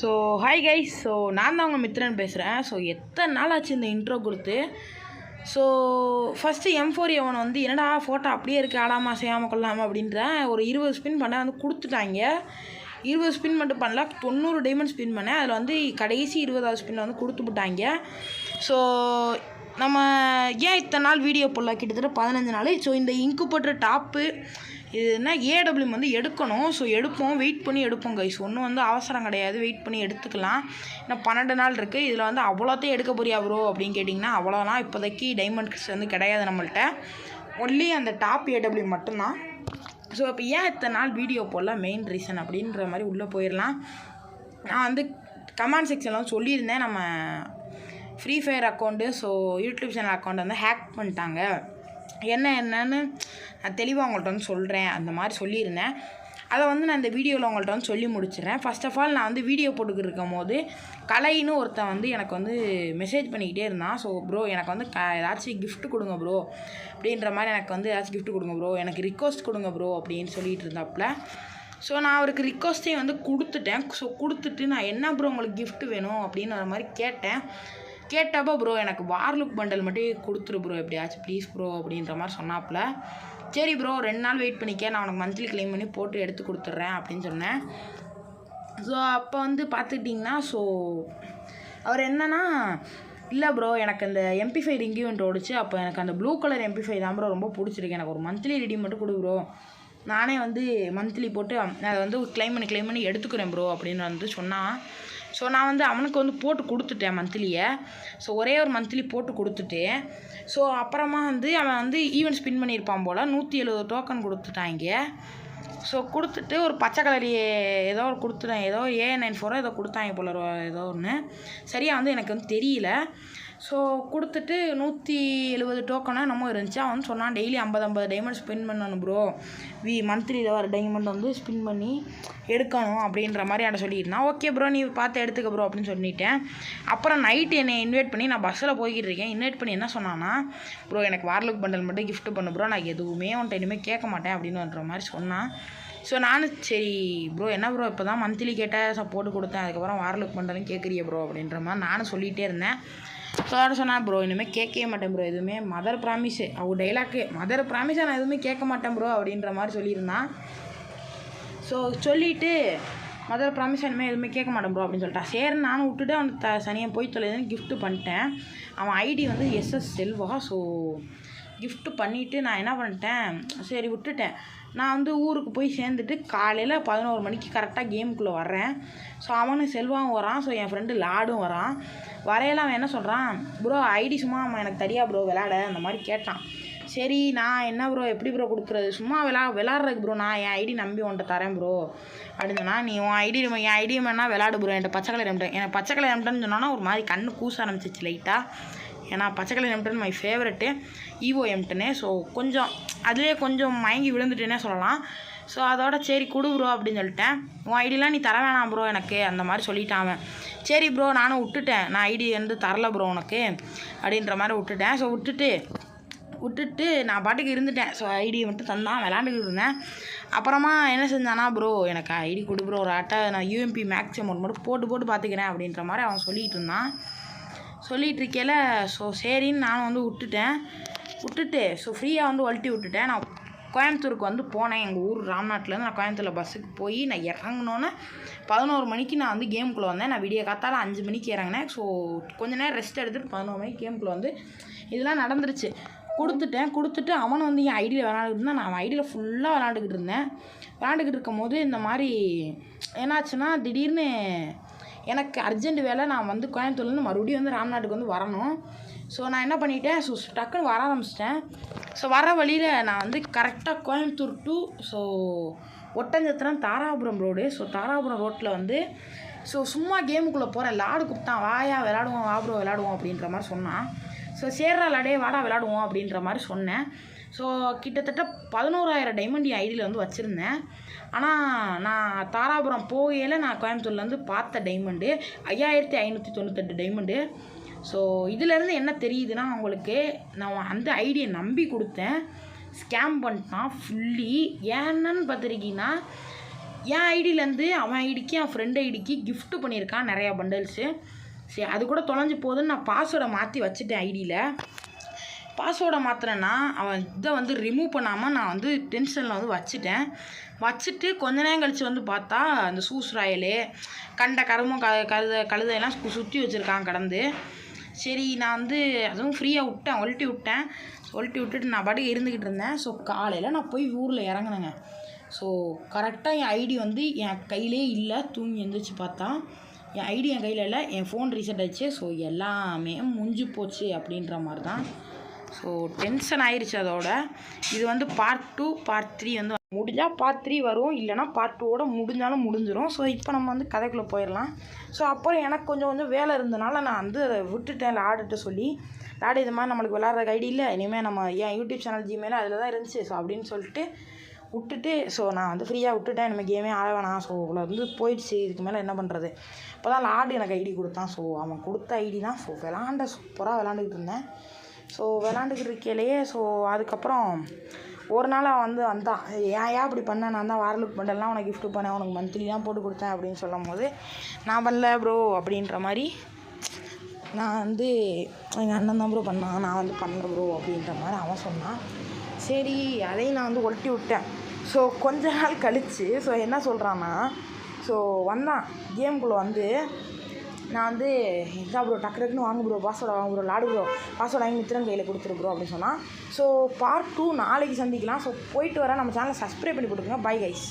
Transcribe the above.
So hi guys so நான் தான் உங்கள் மித்ரன் பேசுகிறேன் ஸோ எத்தனை நாள் ஆச்சு இந்த இன்ட்ரோ கொடுத்து? ஸோ ஃபஸ்ட்டு எம் ஃபோர் எவன் வந்து என்னடா ஃபோட்டோ அப்படியே இருக்குது ஆடாமல் செய்யாமல் கொள்ளாமல் அப்படின்ற ஒரு இருபது ஸ்பின் பண்ணேன் வந்து கொடுத்துட்டாங்க. இருபது ஸ்பின் மட்டும் பண்ணல தொண்ணூறு டைமண்ட் ஸ்பின் பண்ணேன். அதில் வந்து கடைசி இருபதாவது ஸ்பின் வந்து கொடுத்து விட்டாங்க. ஸோ நம்ம ஏன் இத்தனை நாள் வீடியோ போடல? கிட்டத்தட்ட பதினஞ்சு நாள். ஸோ இந்த இங்கு போடுற டாப்பு இதுனா ஏடபிள்யூம் வந்து எடுக்கணும். ஸோ எடுப்போம். வெயிட் பண்ணி எடுப்போம் கைஸ் ஒன்றும் வந்து அவசரம் கிடையாது. வெயிட் பண்ணி எடுத்துக்கலாம். ஏன்னா பன்னெண்டு நாள் இருக்குது இதில் வந்து அவ்வளோத்தையும் எடுக்க போறியா ப்ரோ அப்படின்னு கேட்டிங்கன்னா அவ்வளோலாம் இப்போதைக்கு டைமண்ட்ஸ் வந்து கிடையாது நம்மள்ட்ட. ஒன்லி அந்த டாப் ஏடபிள்யூ மட்டும்தான். ஸோ இப்போ ஏன் இத்தனை நாள் வீடியோ போடல? மெயின் ரீசன் அப்படின்ற மாதிரி உள்ளே போயிடலாம். நான் வந்து கமெண்ட் செக்ஷன்லாம் சொல்லியிருந்தேன். நம்ம free fire account so YouTube channel account வந்து ஹேக் பண்ணிட்டாங்க. என்ன என்னன்னு நான் தெளிவாக உங்கள்கிட்ட வந்து சொல்கிறேன் அந்த மாதிரி சொல்லியிருந்தேன். அதை வந்து நான் இந்த வீடியோவில் உங்கள்கிட்ட வந்து சொல்லி முடிச்சிடுறேன். ஃபஸ்ட் ஆஃப் ஆல் நான் வந்து வீடியோ போட்டுக்கிட்டு இருக்கும் போது கலைன்னு ஒருத்தன் வந்து எனக்கு வந்து மெசேஜ் பண்ணிக்கிட்டே இருந்தான். ஸோ ப்ரோ எனக்கு வந்து க ஏதாச்சும் கிஃப்ட் கொடுங்க ப்ரோ அப்படின்ற மாதிரி எனக்கு வந்து ஏதாச்சும் கிஃப்ட் கொடுங்க ப்ரோ எனக்கு ரிக்வஸ்ட் கொடுங்க ப்ரோ அப்படின்னு சொல்லிட்டு இருந்தாப்புல. ஸோ நான் அவருக்கு ரிக்வஸ்ட்டையும் வந்து கொடுத்துட்டேன். ஸோ கொடுத்துட்டு நான் என்ன ப்ரோ உங்களுக்கு கிஃப்ட் வேணும் அப்படின்னு ஒரு மாதிரி கேட்டேன். கேட்டப்போ ப்ரோ எனக்கு வார்லுக் பண்டல் மட்டும் கொடுத்துரு ப்ரோ எப்படியாச்சும் ப்ளீஸ் ப்ரோ அப்படின்ற மாதிரி சொன்னாப்புல. சரி ப்ரோ ரெண்டு நாள் வெயிட் பண்ணிக்க நான் உனக்கு மந்த்லி கிளைம் பண்ணி போட்டு எடுத்து கொடுத்துட்றேன் அப்படின்னு சொன்னேன். ஸோ அப்போ வந்து பார்த்துக்கிட்டிங்கன்னா ஸோ அவர் என்னன்னா இல்லை ப்ரோ எனக்கு அந்த எம்பிஃபை ஃபைவ் ஓடிச்சு. அப்போ எனக்கு அந்த ப்ளூ கலர் எம்பிஃபை தான் ப்ரோ ரொம்ப பிடிச்சிருக்கு. எனக்கு ஒரு மந்த்லி ரெடி மட்டும் கொடு ப்ரோ நானே வந்து மந்த்லி போட்டு அதை வந்து க்ளைம் பண்ணி க்ளைம் பண்ணி எடுத்துக்கிறேன் ப்ரோ அப்படின்னு வந்து சொன்னான் ஸோ நான் வந்து அவனுக்கு வந்து போட்டு கொடுத்துட்டேன் மந்த்லியை ஸோ ஒரே ஒரு மந்த்லி போட்டு கொடுத்துட்டு ஸோ அப்புறமா வந்து அவன் வந்து ஈவெண்ட் ஸ்பின் பண்ணியிருப்பான் போல். நூற்றி எழுபது டோக்கன் கொடுத்துட்டாங்க ஸோ கொடுத்துட்டு ஒரு பச்சை கலர் ஏதோ ஒரு கொடுத்துட்டேன். ஏதோ ஏ நைன் ஃபோரோ ஏதோ கொடுத்தாங்க போல ஒரு- ஏதோ ஒன்று சரியாக வந்து எனக்கு வந்து தெரியல. ஸோ கொடுத்துட்டு நூற்றி எழுபது டோக்கனாக என்னமோ இருந்துச்சு. அவன் சொன்னான் டெய்லி ஐம்பது ஐம்பது டைமண்ட் ஸ்பின் பண்ணணும் ப்ரோ வி மந்த்லியில் வர டைமண்ட் வந்து ஸ்பின் பண்ணி எடுக்கணும் அப்படின்ற மாதிரி என்கிட்ட சொல்லியிருந்தான். ஓகே ப்ரோ நீ பார்த்து எடுத்துக்க ப்ரோ அப்படின்னு சொல்லிட்டேன். அப்புறம் நைட்டு என்னை இன்வைட் பண்ணி நான் பஸ்ஸில் போய்கிட்டு இருக்கேன். இன்வைட் பண்ணி என்ன சொன்னான்னா ப்ரோ எனக்கு வார்லுக் பண்டல் மட்டும் கிஃப்ட் பண்ணு ப்ரோ நான் எதுவுமே உன்ட்ட இனிமேல் கேட்க மாட்டேன் அப்படின்னுன்ற மாதிரி சொன்னான். ஸோ நானும் சரி ப்ரோ என்ன ப்ரோ இப்போ தான் மந்த்லி கேட்டால் சப்போர்ட் கொடுத்தேன். அதுக்கப்புறம் வாரலுக்கு பண்டலும் கேட்குறிய ப்ரோ அப்படின்ற மாதிரி நானும் சொல்லிகிட்டே இருந்தேன். ஸோ அதோட சொன்னேன் ப்ரோ இனிமேல் கேட்கவே மாட்டேன் ப்ரோ எதுவுமே. மதர் ப்ராமிஸு அவங்க டைலாக்கு மதர் ப்ராமிஸை நான் எதுவுமே கேட்க மாட்டேன் ப்ரோ அப்படின்ற மாதிரி சொல்லியிருந்தான் ஸோ சொல்லிவிட்டு மதர் ப்ராமிஸ் இனிமேல் எதுவுமே கேட்க மாட்டேன் ப்ரோ அப்படின்னு சொல்லிட்டான் சரி நானும் விட்டுட்டு அவனுக்கு த சனியை போய் தொலைதுன்னு கிஃப்ட்டு பண்ணிட்டேன். அவன் ஐடி வந்து எஸ்எஸ் செல்வா ஸோ கிஃப்ட்டு பண்ணிவிட்டு நான் என்ன பண்ணிட்டேன்? சரி விட்டுட்டேன். நான் வந்து ஊருக்கு போய் சேர்ந்துட்டு காலையில் பதினோரு மணிக்கு கரெக்டாக கேமுக்குள்ளே வர்றேன். ஸோ அவனும் செல்வாவும் வரான். ஸோ என் ஃப்ரெண்டு லாடும் வரான். வரையில அவன் என்ன சொல்கிறான் ப்ரோ ஐடி சும்மா அவன் எனக்கு தெரியா ப்ரோ விளாட அந்த மாதிரி கேட்டான். சரி நான் என்ன ப்ரோ எப்படி ப்ரோ கொடுக்குறது? சும்மா விளா விளாட்றதுக்கு ப்ரோ நான் என் ஐடி நம்பி உன்ட்ட தரேன் ப்ரோ அப்படின்னா நீ உன் ஐடி என் ஐடி வேணா விளாடு ப்ரோ என்கிட்ட பச்சை கலர் எம்டன் எனக்கு பச்சை கலர் எம்டன்னு சொன்னோன்னா ஒரு மாதிரி கண்ணு கூச ஆரம்பிச்சிச்சு லைட்டாக ஏன்னா பச்சை Emden my favourite evo Emden so கொஞ்சம் அதுலேயே கொஞ்சம் மயங்கி விழுந்துட்டேனே சொல்லலாம். ஸோ அதோட சரி கொடு ப்ரோ அப்படின்னு சொல்லிட்டேன். உன் ஐடிலாம் நீ தர வேணாம் ப்ரோ எனக்கு அந்த மாதிரி சொல்லிட்டான் அவன். சரி ப்ரோ நானும் விட்டுட்டேன். நான் ஐடி வந்து தரல ப்ரோ உனக்கு அப்படின்ற மாதிரி விட்டுட்டேன். ஸோ விட்டுட்டு விட்டுட்டு நான் பாட்டுக்கு இருந்துட்டேன். ஸோ ஐடி மட்டும் தந்தான். விளாண்டுக்கிட்டு இருந்தேன். அப்புறமா என்ன செஞ்சானா ப்ரோ எனக்கு ஐடி கொடு ப்ரோ ஒரு அட்டை நான் யூஎம்பி மேக்ஸ் அமௌண்ட் மட்டும் போட்டு போட்டு பார்த்துக்கிறேன் அப்படின்ற மாதிரி அவன் சொல்லிகிட்டு இருந்தான். சொல்லிகிட்டு இருக்கையில் ஸோ சரின்னு நானும் வந்து விட்டுட்டேன். விட்டுட்டு ஸோ ஃப்ரீயாக வந்து வழட்டி விட்டுட்டேன். நான் கோயம்புத்தூருக்கு வந்து போனேன். எங்கள் ஊர் ராம்நாட்டிலேருந்து நான் கோயம்புத்தூரில் பஸ்ஸுக்கு போய் நான் இறங்கினோன்னே பதினோரு மணிக்கு நான் வந்து கேமுக்குள்ளே வந்தேன். நான் விடிய காத்தால் அஞ்சு மணிக்கு இறங்கினேன். ஸோ கொஞ்ச நேரம் ரெஸ்ட் எடுத்துகிட்டு பதினோரு மணிக்கு கேமுக்குள்ளே வந்து இதெல்லாம் நடந்துருச்சு. கொடுத்துட்டேன். கொடுத்துட்டு அவன் வந்து என் ஐடியில் விளாண்டுக்கிட்டு இருந்தான். நான் அவன் ஐடியில் ஃபுல்லாக விளாண்டுக்கிட்டு இருந்தேன். விளாண்டுக்கிட்டு இருக்கும் போது இந்த மாதிரி என்னாச்சுன்னா திடீர்னு எனக்கு அர்ஜென்ட் வேலை நான் வந்து கோயம்புத்தூர்லேருந்து மறுபடியும் வந்து ராம்நாட்டுக்கு வந்து வரணும். ஸோ நான் என்ன பண்ணிட்டேன்? ஸோ டக்குன்னு வர ஆரம்பிச்சிட்டேன். ஸோ வர வழியில் நான் வந்து கரெக்டாக Coimbatore to so Oddanchatram Dharapuram road so Dharapuram ரோட்டில் வந்து ஸோ சும்மா கேமுக்குள்ளே போகிறேன் லாடு கூப்பிட்டான் வாயா விளாடுவோம் வா ப்ரோ விளாடுவோம் அப்படின்ற மாதிரி சொன்னான். ஸோ சேர்றா லாடே வாடா விளாடுவோம் அப்படின்ற மாதிரி சொன்னேன். ஸோ கிட்டத்தட்ட பதினோராயிரம் டைமண்ட் என் ஐடியில் வந்து வச்சுருந்தேன். ஆனால் நான் தாராபுரம் போகையில் நான் கோயம்புத்தூர்லேருந்து பார்த்த டைமண்டு ஐயாயிரத்தி ஐநூற்றி தொண்ணூத்தெட்டு டைமண்டு ஸோ இதிலேருந்து என்ன தெரியுதுன்னா அவங்களுக்கு நான் அந்த ஐடியை நம்பி கொடுத்தேன். ஸ்கேம் பண்ணிட்டான் ஃபுல்லி ஏன்னு பார்த்துருக்கீங்கன்னா என் ஐடியிலேருந்து அவன் ஐடிக்கு என் ஃப்ரெண்ட் ஐடிக்கு கிஃப்ட் பண்ணியிருக்கான் நிறையா பண்டல்ஸு சரி அது கூட தொலைஞ்சு போகுதுன்னு நான் பாஸ்வேர்டை மாற்றி வச்சுட்டேன் ஐடியில் பாஸ்வேர்டை மாற்றினேன்னா அவன் இதை வந்து ரிமூவ் பண்ணாமல் நான் வந்து டென்ஷனில் வந்து வச்சுட்டேன். வச்சுட்டு கொஞ்ச நேரம் கழித்து வந்து பார்த்தா அந்த சூஸ் ராயலு கண்ட கருமும் க கழுத கழுதையெல்லாம் சுற்றி வச்சுருக்கான் கடந்து. சரி நான் வந்து அதுவும் ஃப்ரீயாக விட்டேன் ஒல்ட்டி விட்டேன். ஒல்ட்டி விட்டுட்டு நான் பாட்டுக்கு இருந்துக்கிட்டு இருந்தேன். ஸோ காலையில் நான் போய் ஊரில் இறங்குனேங்க. ஸோ கரெக்டாக என் ஐடி வந்து என் கையிலே இல்லை. தூங்கி எழுந்திரிச்சு பார்த்தா என் ஐடி என் கையில் இல்லை என் ஃபோன் ரீசெண்ட் ஆயிடுச்சு. ஸோ எல்லாமே முடிஞ்சு போச்சு அப்படின்ற மாதிரி தான் ஸோ டென்ஷன் ஆயிடுச்சு அதோட. இது வந்து பார்ட் டூ பார்ட் த்ரீ வந்து முடிஞ்சால் பார்ட் த்ரீ வரும். இல்லைனா பார்ட் டூவோட முடிஞ்சாலும் முடிஞ்சிடும் ஸோ இப்போ நம்ம வந்து கதைக்குள்ளே போயிடலாம். ஸோ அப்புறம் எனக்கு கொஞ்சம் கொஞ்சம் வேலை இருந்தனால நான் வந்து அதை விட்டுட்டேன். லாடுகிட்ட சொல்லி லாடு இது மாதிரி நம்மளுக்கு விளாட்ற ஐடி இல்லை. இனிமேல் நம்ம ஏன் யூடியூப் சேனல் ஜிமெயில் அதில் தான் இருந்துச்சு. ஸோ அப்படின்னு சொல்லிட்டு விட்டுட்டு ஸோ நான் வந்து ஃப்ரீயாக விட்டுட்டேன். நம்ம கேமே ஆட வேணாம். ஸோ இவ்வளோ வந்து போயிடுச்சு. இதுக்கு மேலே என்ன பண்ணுறது இப்போ தான் லார்டு எனக்கு ஐடி கொடுத்தான். ஸோ அவன் கொடுத்த ஐடி தான். ஸோ விளாண்ட சூப்பராக விளாண்டுக்கிட்டு இருந்தேன். ஸோ விளாண்டுக்கிட்டு இருக்கையிலேயே ஸோ அதுக்கப்புறம் ஒரு நாள் அவன் வந்து வந்தான். ஏன் ஏன் இப்படி பண்ண? நான் தான் வாரலுக்கு பண்ணலாம் உனக்கு கிஃப்ட் பண்ணேன். உனக்கு மந்த்லி தான் போட்டு கொடுத்தேன். அப்படின்னு சொல்லும் போது நான் பண்ணல ப்ரோ அப்படின்ற மாதிரி நான் வந்து எங்கள் அண்ணன் தான் ப்ரோ பண்ணான். நான் வந்து பண்ணல ப்ரோ அப்படின்ற மாதிரி அவன் சொன்னான். சரி அதையும் நான் வந்து ஒட்டி விட்டேன். ஸோ கொஞ்ச நாள் கழித்து ஸோ என்ன சொல்கிறான்னா ஸோ வந்தான். கேம்குள்ளே வந்து நான் வந்து இதான் ப்ரோ டக்கு டக்குன்னு வாங்க ப்ரோ பாஸ்வேர்டை வாங்க ப்ரோ லாடு ப்ரோ பாஸ்வேர்டு வாங்கி மித்திரன் கையில் கொடுத்துரு ப்ரோ அப்படின்னு சொன்னான். ஸோ பார்ட் டூ நாளைக்கு சந்திக்கலாம். ஸோ போயிட்டு வர நம்ம சேனலை சப்ஸ்கிரைப் பண்ணி கொடுக்குங்க பை கைஸ்